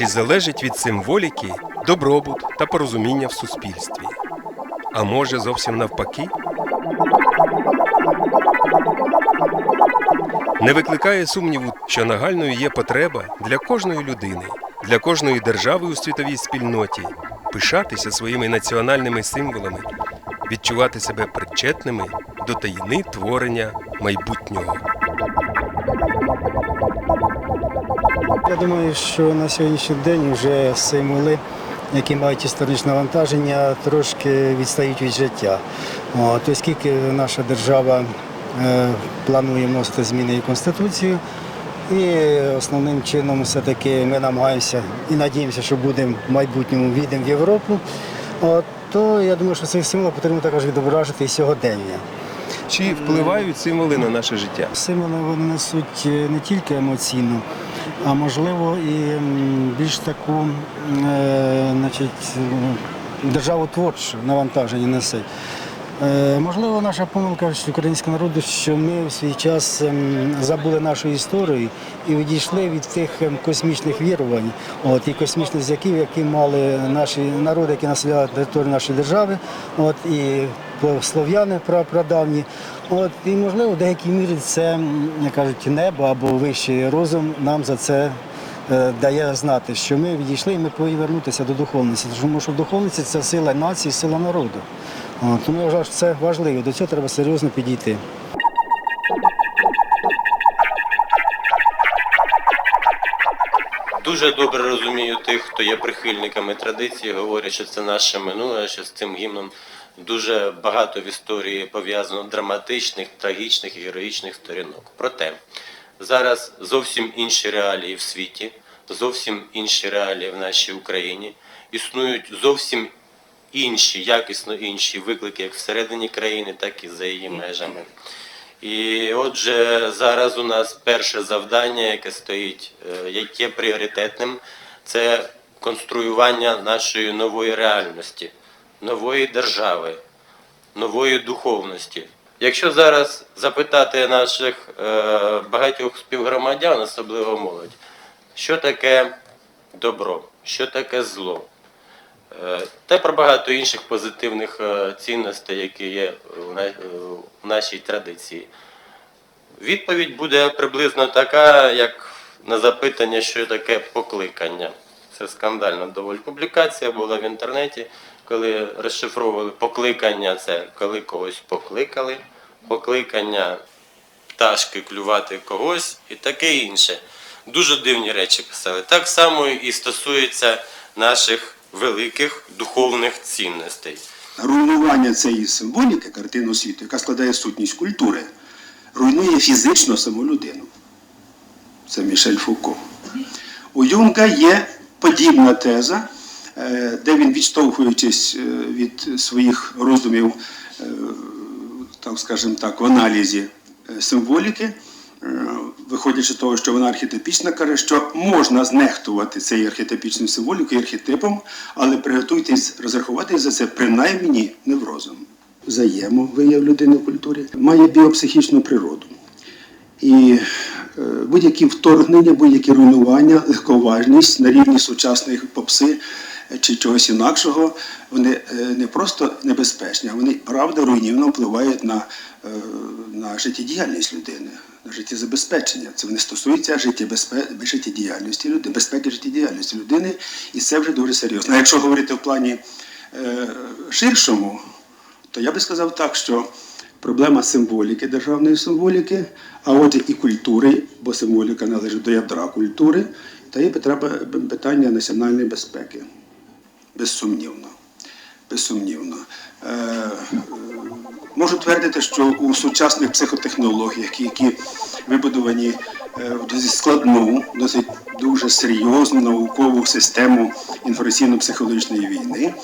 Чи залежить від символіки добробут та порозуміння в суспільстві? А може зовсім навпаки? Не викликає сумніву, що нагальною є потреба для кожної людини, для кожної держави у світовій спільноті пишатися своїми національними символами, відчувати себе причетними до таїни творення майбутнього. Я думаю, що на сьогоднішній день вже символи, які мають історичне навантаження, трошки відстають від життя. От, оскільки наша держава е, планує вносити зміни в Конституцію, і основним чином все-таки ми намагаємося і надіємося, що будемо в майбутньому війдемо в Європу, от, то я думаю, що цей символ потрібно також відображити і сьогодення. Чи впливають символи на наше життя? Символи вони несуть е, не тільки емоційну, а можливо і більш таку е, значить, державотворче навантаження несе. Е, Можливо, наша помилка українського народу, що ми в свій час ем, забули нашу історію і відійшли від тих ем, космічних вірувань, от, і космічних зв'язків, які мали наші народи, які населяли територію нашої держави, от, і слов'яни пра- прадавні. От, і можливо, в деякій мірі це, як кажуть, небо або вищий розум нам за це е, дає знати, що ми відійшли і ми повинні вернутися до духовності. Тому що духовність це сила нації, сила народу. От, Тому я вважаю, що це важливо. До цього треба серйозно підійти. Дуже добре розумію тих, хто є прихильниками традиції, говорять, що це наше минуле, що з цим гімном дуже багато в історії пов'язано драматичних, трагічних і героїчних сторінок. Проте зараз зовсім інші реалії в світі, зовсім інші реалії в нашій Україні. Існують зовсім інші, якісно інші виклики як всередині країни, так і за її межами. І отже, зараз у нас перше завдання, яке стоїть, е, яке пріоритетним, це конструювання нашої нової реальності, нової держави, нової духовності. Якщо зараз запитати наших е, багатьох співгромадян, особливо молодь, що таке добро, що таке зло, Е, та про багато інших позитивних е, цінностей, які є в на- в нашій традиції. Відповідь буде приблизно така, як на запитання, що таке покликання. Це скандальна доволі публікація була в інтернеті, коли розшифровували покликання, це коли когось покликали, покликання пташки клювати когось і таке інше. Дуже дивні речі писали. Так само і стосується наших великих духовних цінностей. Руйнування цієї символіки картину світу, яка складає сутність культури, руйнує фізично саму людину. Це Мішель Фуко. У Юнга є подібна теза, де він, відштовхуючись е, від своїх роздумів, е, там, скажімо так, в аналізі е, символіки, е, виходячи з того, що вона архетипічна, каже, що можна знехтувати цією архетипічною символікою, архетипом, але приготуйтесь розрахуватись за це принаймні неврозом. Взаємовияв людини в культурі має біопсихічну природу. І е, будь-які вторгнення, будь-які руйнування, легковажність на рівні сучасної попси е, чи чогось інакшого, вони е, не просто небезпечні, а вони правда руйнівно впливають на, е, на життєдіяльність людини, на життєзабезпечення. Це стосується життєбезпе- життєдіяльності людини, безпеки життєдіяльності людини, і це вже дуже серйозно. А якщо говорити в плані е, ширшому, то я би сказав так, що проблема символіки, державної символіки, а отже і культури, бо символіка належить до ядра культури, та є питання національної безпеки. Безсумнівно. Безсумнівно. Е, можу твердити, що у сучасних психотехнологіях, які вибудовані е, в досить складну, досить дуже серйозну наукову систему інформаційно-психологічної війни,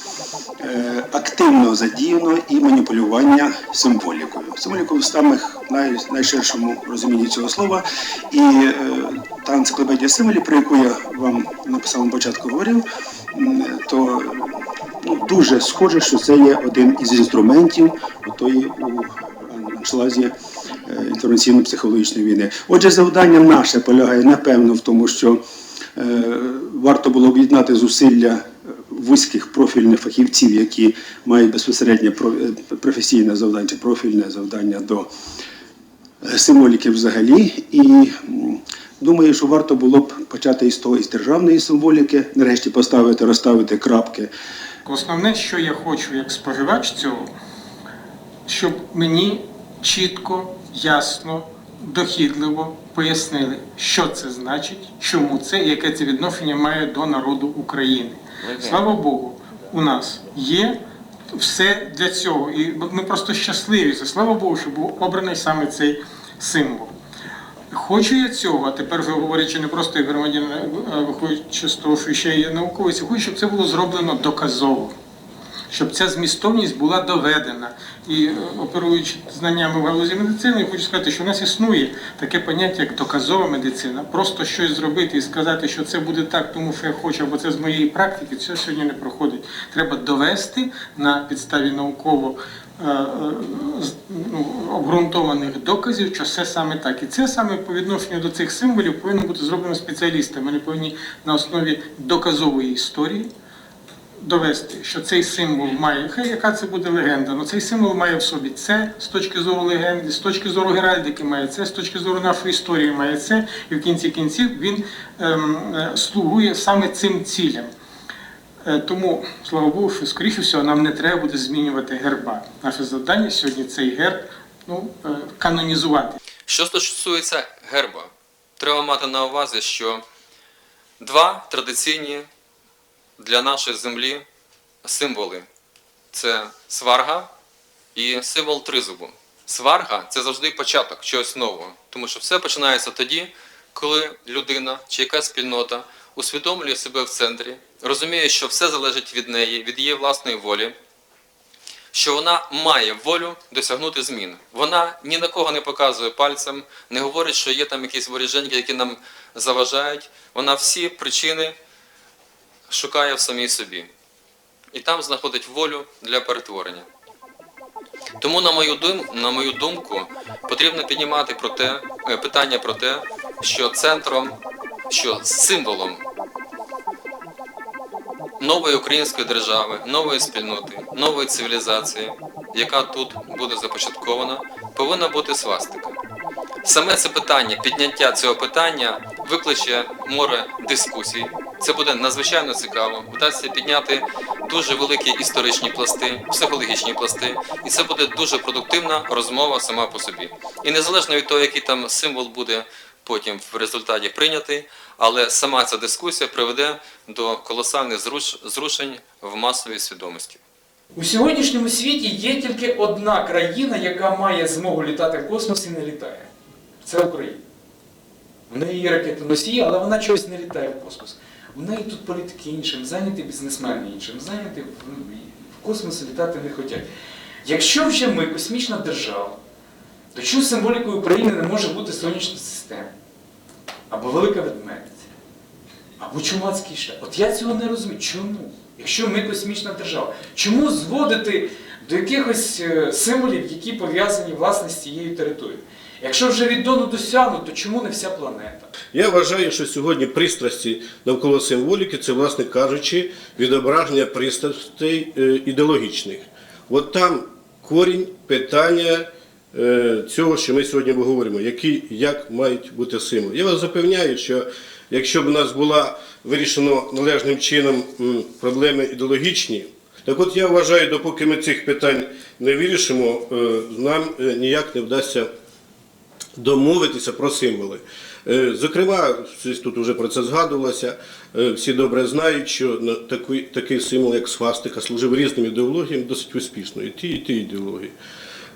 е, активно задіяно і маніпулювання символікою. Символікою в самих най, найширшому розумінні цього слова. І та енциклопедія символів, про яку я вам на самому початку говорив, то дуже схоже, що це є один із інструментів тої у аншлагі е, інформаційно-психологічної війни. Отже, завдання наше полягає напевно в тому, що е, варто було об'єднати зусилля е, вузьких профільних фахівців, які мають е, професійне завдання чи профільне завдання до е, символіки взагалі. І думаю, що варто було б почати із того, із державної символіки, нарешті поставити, розставити крапки Основне, що я хочу як споживач цього, щоб мені чітко, ясно, дохідливо пояснили, що це значить, чому це і яке це відношення має до народу України. Слава Богу, у нас є все для цього. І ми просто щасливі. Слава Богу, що був обраний саме цей символ. Хочу я цього, а тепер вже говорячи не просто як громадянин, а виходячи з того, що ще є науковець, хочу, щоб це було зроблено доказово, щоб ця змістовність була доведена. І е, оперуючи знаннями в галузі медицини, хочу сказати, що у нас існує таке поняття, як доказова медицина. Просто щось зробити і сказати, що це буде так, тому що я хочу, або це з моєї практики, це сьогодні не проходить. Треба довести на підставі науково е, е, ну, обґрунтованих доказів, що все саме так. І це саме по відношенню до цих символів повинно бути зроблено спеціалістами. Вони повинні на основі доказової історії довести, що цей символ має, хай яка це буде легенда, але цей символ має в собі це з точки зору легенди, з точки зору геральдики має це, з точки зору нашої історії має це, і в кінці кінців він ем, е, слугує саме цим цілям. Е, Тому, слава Богу, що скоріше всього нам не треба буде змінювати герба. Наше завдання сьогодні цей герб ну, е, канонізувати. Що стосується герба, треба мати на увазі, що два традиційні для нашої землі символи це сварга і символ тризубу. Сварга це завжди початок чогось нового, тому що все починається тоді, коли людина чи якась спільнота усвідомлює себе в центрі, розуміє, що все залежить від неї, від її власної волі, що вона має волю досягнути змін. Вона ні на кого не показує пальцем, не говорить, що є там якісь воріженьки, які нам заважають. Вона всі причини шукає в самій собі. І там знаходить волю для перетворення. Тому, на мою, дум, на мою думку, потрібно піднімати про те, е, питання про те, що центром, що символом нової української держави, нової спільноти, нової цивілізації, яка тут буде започаткована, повинна бути свастика. Саме це питання, підняття цього питання викличе море дискусій. Це буде надзвичайно цікаво. Вдасться підняти дуже великі історичні пласти, психологічні пласти, і це буде дуже продуктивна розмова сама по собі. І незалежно від того, який там символ буде потім в результаті прийнятий, але сама ця дискусія приведе до колосальних зрушень в масовій свідомості. У сьогоднішньому світі є тільки одна країна, яка має змогу літати в космос і не літає. Це Україна. В неї є ракетоносії, але вона чогось не літає в космос. У неї тут політики іншим, зайняті бізнесмени іншим, зайняті в, в космос літати не хочуть. Якщо вже ми космічна держава, то чому символікою України не може бути сонячна система? Або велика ведмедиця? Або чумацький шлях. От я цього не розумію. Чому? Якщо ми космічна держава, чому зводити до якихось е, символів, які пов'язані власне з цією територією? Якщо вже від Дону досягнуто, то чому не вся планета? Я вважаю, що сьогодні пристрасті навколо символіки це, власне кажучи, відображення пристрастей е, ідеологічних. От там корінь питання цього, що ми сьогодні говоримо, які як мають бути символи. Я вас запевняю, що якщо б у нас була вирішено належним чином проблеми ідеологічні, так от я вважаю, допоки ми цих питань не вирішимо, е, нам е, ніяк не вдасться домовитися про символи. Е, Зокрема, тут вже про це згадувалося. е, Всі добре знають, що такий, такий символ, як свастика, служив різним ідеологіям досить успішно. І ті, і ті ідеології.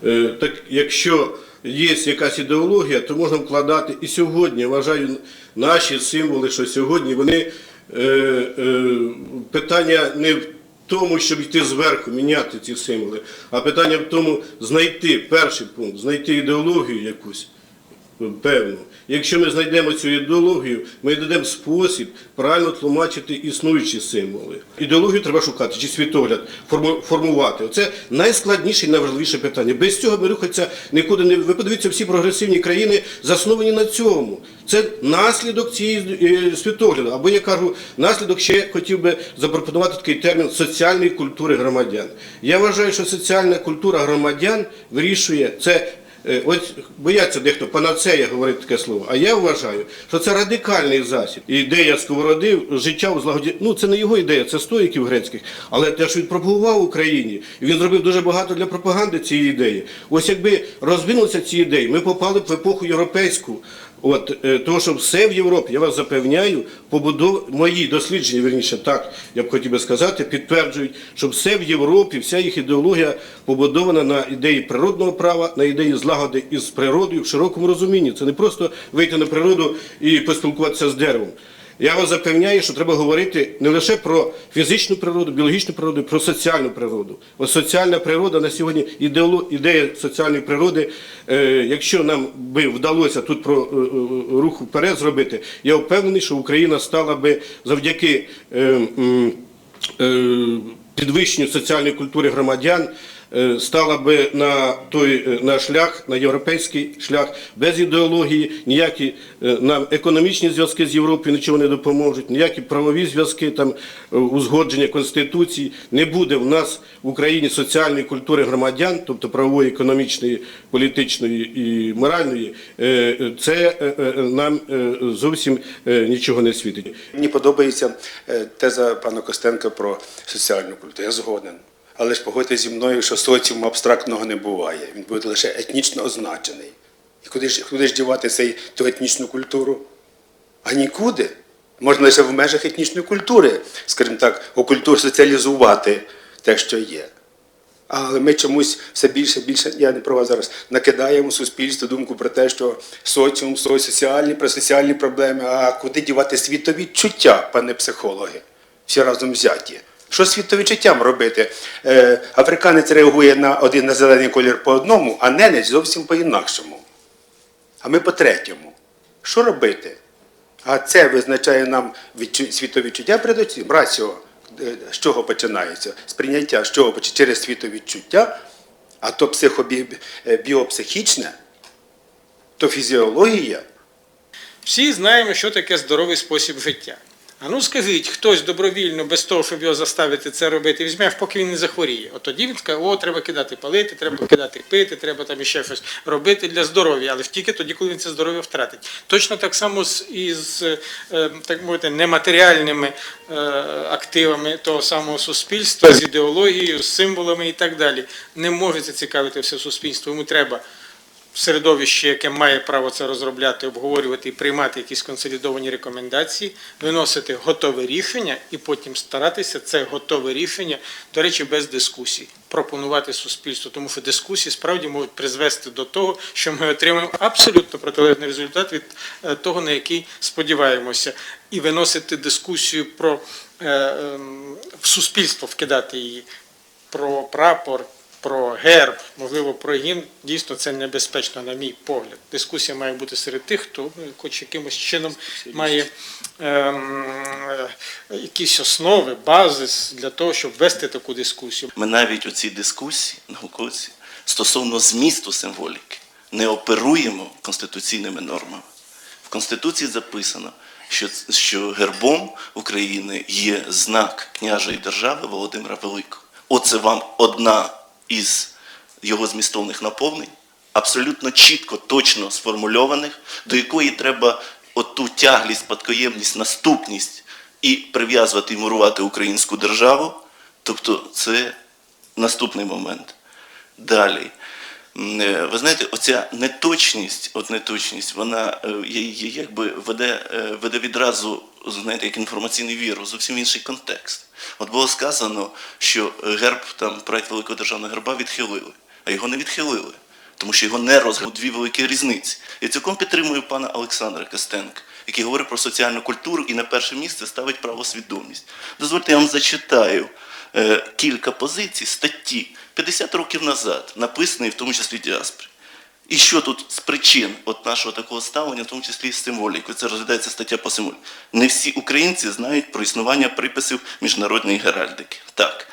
Е, Так якщо є якась ідеологія, то можна вкладати і сьогодні. Вважаю, наші символи, що сьогодні вони е, е, питання не в тому, щоб йти зверху, міняти ці символи, а питання в тому знайти перший пункт, знайти ідеологію якусь певну. Якщо ми знайдемо цю ідеологію, ми дадемо спосіб правильно тлумачити існуючі символи. Ідеологію треба шукати, чи світогляд форму- формувати. Це найскладніше і найважливіше питання. Без цього ми рухатися нікуди не ви подивіться, всі прогресивні країни засновані на цьому. Це наслідок цієї е, світогляду. Або я кажу, наслідок ще хотів би запропонувати такий термін соціальної культури громадян. Я вважаю, що соціальна культура громадян вирішує це. Е, Ось бояться дехто панацея говорити таке слово. А я вважаю, що це радикальний засіб. Ідея сковороди життя у злагоді. Ну це не його ідея, це стоїків грецьких. Але те, що він пропагував в Україні, він зробив дуже багато для пропаганди цієї ідеї. Ось якби розвинулися ці ідеї, ми попали б в епоху європейську. От е, того, що все в Європі, я вас запевняю, побудов мої дослідження, верніше так, я б хотів би сказати, підтверджують, що все в Європі, вся їх ідеологія побудована на ідеї природного права, на ідеї злагоди із природою в широкому розумінні. Це не просто вийти на природу і поспілкуватися з деревом. Я вас запевняю, що треба говорити не лише про фізичну природу, біологічну природу, про соціальну природу. Ось соціальна природа на сьогодні ідея соціальної природи. е, якщо нам би вдалося тут про е, е, рух вперед зробити, я впевнений, що Україна стала би завдяки підвищенню соціальної культури громадян. Е, Стала би на той е, на шлях, на європейський шлях без ідеології, ніякі е, нам економічні зв'язки з Європою нічого не допоможуть, ніякі правові зв'язки, там узгодження конституції. Не буде в нас в Україні соціальної культури громадян, тобто правової, економічної, політичної і моральної. Це нам зовсім нічого не світить. Мені подобається теза пана Костенка про соціальну культуру. Я згоден. Але ж погодьтесь зі мною, що соціуму абстрактного не буває. Він буде лише етнічно означений. І куди ж, куди ж дівати цей, ту етнічну культуру? А нікуди. Можна лише в межах етнічної культури, скажімо так, окультур соціалізувати те, що є. Але ми чомусь все більше більше, я не про вас зараз, накидаємо суспільство думку про те, що соціум, соціальні, про проблеми, а куди дівати світовідчуття, пане психологи, всі разом взяті. Що з світовідчуттям робити? Е, африканець реагує на один на зелений колір по одному, а ненець зовсім по-інакшому. А ми по третьому. Що робити? А це визначає нам відчу... світовідчуття передусім. Расіо, е, з чого починається? Сприйняття з чого? Через світовідчуття, а то психобіопсихічне, то фізіологія. Всі знаємо, що таке здоровий спосіб життя. А ну скажіть, хтось добровільно, без того, щоб його заставити це робити, візьме, поки він не захворіє. От тоді він скаже, о, треба кидати палити, треба кидати пити, треба там іще щось робити для здоров'я, але тільки тоді, коли він це здоров'я втратить. Точно так само з із е, так мовити, нематеріальними е, активами того самого суспільства, з ідеологією, з символами і так далі. Не може зацікавити все суспільство. Йому треба середовище, яке має право це розробляти, обговорювати і приймати якісь консолідовані рекомендації, виносити готове рішення і потім старатися це готове рішення, до речі, без дискусій, пропонувати суспільству, тому що дискусії справді можуть призвести до того, що ми отримаємо абсолютно протилежний результат від е, того, на який сподіваємося, і виносити дискусію про е, ем, в суспільство, вкидати її про прапор, про герб, можливо, про гімн, дійсно це небезпечно, на мій погляд. Дискусія має бути серед тих, хто ну, хоч якимось чином має ем, е, якісь основи, базис для того, щоб вести таку дискусію. Ми навіть у цій дискусії, науковці, стосовно змісту символіки, не оперуємо конституційними нормами. В Конституції записано, що, що гербом України є знак княжої держави Володимира Великого. Оце вам одна із його змістовних наповнень, абсолютно чітко, точно сформульованих, до якої треба оту тяглість, спадкоємність, наступність і прив'язувати і мурувати українську державу. Тобто це наступний момент. Далі. Е, Ви знаєте, оця неточність, от неточність, вона е, якби веде, е, веде відразу, знаєте, як інформаційний вірус, зовсім інший контекст. От було сказано, що герб, там, проект Великого державного герба відхилили, а його не відхилили, тому що його не розглянули. Дві великі різниці. Я цілком підтримую пана Олександра Костенка, який говорить про соціальну культуру і на перше місце ставить правосвідомість. Дозвольте, я вам зачитаю е, кілька позицій статті 50 років назад, написаної в тому числі діаспорі. І що тут з причин от нашого такого ставлення, в тому числі і символікою, це розглядається стаття по символіці. Не всі українці знають про існування приписів міжнародної геральдики. Так.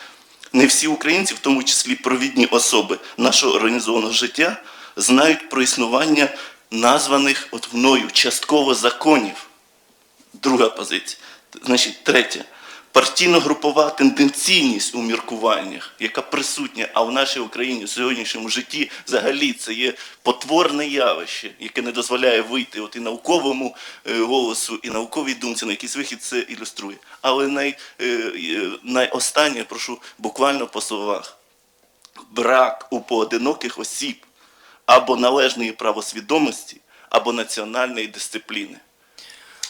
Не всі українці, в тому числі провідні особи нашого організованого життя, знають про існування названих от мною частково законів. Друга позиція. Значить, третя. Партійно-групова тенденційність у міркуваннях, яка присутня, а в нашій Україні в сьогоднішньому житті взагалі це є потворне явище, яке не дозволяє вийти от і науковому е, голосу, і науковій думці, на якийсь вихід це ілюструє. Але най, е, е, найостаннє, прошу буквально по словах, брак у поодиноких осіб або належної правосвідомості, або національної дисципліни.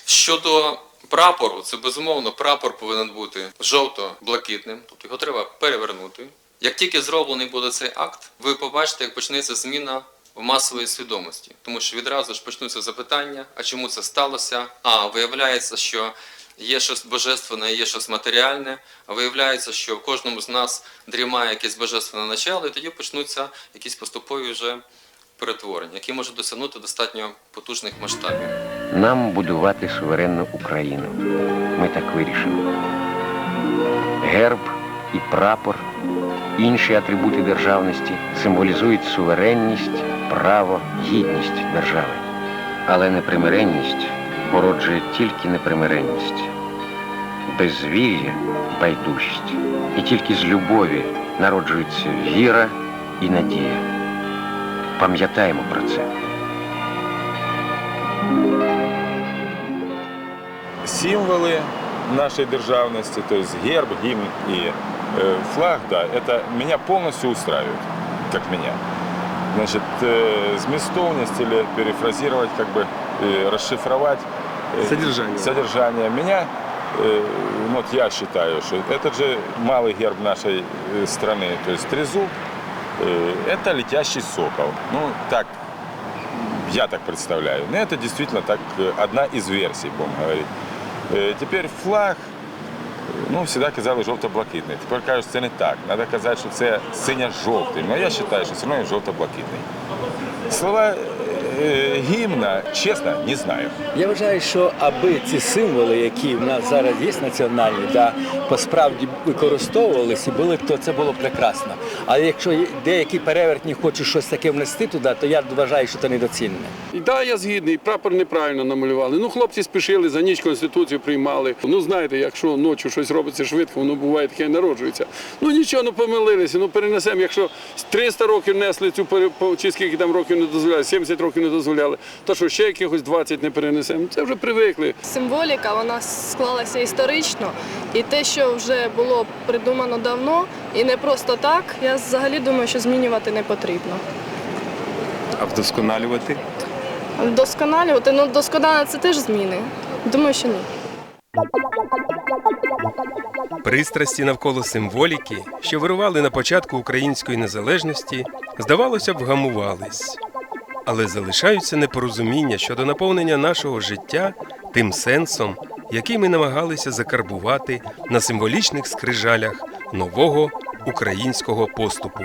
Щодо прапору, це безумовно прапор повинен бути жовто-блакитним, тобто його треба перевернути. Як тільки зроблений буде цей акт, ви побачите, як почнеться зміна в масовій свідомості, тому що відразу ж почнуться запитання, а чому це сталося? А виявляється, що є щось божественне, є щось матеріальне. А виявляється, що в кожному з нас дрімає якесь божественне начало, і тоді почнуться якісь поступові вже перетворення, які можуть досягнути достатньо потужних масштабів. Нам будувати суверенну Україну. Ми так вирішили. Герб і прапор, інші атрибути державності символізують суверенність, право, гідність держави. Але непримиренність породжує тільки непримиренність. Безвір'я байдужість. І тільки з любові народжується віра і надія. Пам'ятаємо про це. символы нашей державности, то есть герб, гимн и э, флаг, да, это меня полностью устраивает, как меня. Значит, э, зместовность или перефразировать, как бы э, расшифровать э, Содержание. содержание меня, э, ну, вот я считаю, что этот же малый герб нашей э, страны, то есть трезуб, это летящий сокол. Ну, так я так представляю. Но это действительно так э, одна из версий, будем говорить. Э, Теперь флаг, э, ну, всегда казали жовто-блакитний. Тепер кажуть, це не так. Треба казати, що це синьо-жовтий. Але я вважаю, що все одно він жовто-блакитний. Слова е, гімна, чесно, не знаю. Я вважаю, що аби ці символи, які в нас зараз є національні, да, посправді використовувалися, були, то це було прекрасно. Але якщо деякі перевертні хочуть щось таке внести туди, то я вважаю, що це недоцільне. І да, я згідний, прапор неправильно намалювали. Ну, хлопці спішили, за ніч конституцію приймали. Ну, знаєте, якщо ночі щось робиться швидко, воно буває таке і народжується. Ну нічого, ну помилилися, ну перенесемо. Якщо 300 років несли цю чи скільки там років не дозволяли, 70 років не дозволяли, то що ще якихось 20 не перенесемо. Це вже привикли. Символіка вона склалася історично, і те, що вже було придумано давно, і не просто так, я взагалі думаю, що змінювати не потрібно. А вдосконалювати? Вдосконалювати, ну досконало це теж зміни. Думаю, що ні. Пристрасті навколо символіки, що вирували на початку української незалежності, здавалося, б, вгамувались. Але залишаються непорозуміння щодо наповнення нашого життя тим сенсом, який ми намагалися закарбувати на символічних скрижалях нового українського поступу.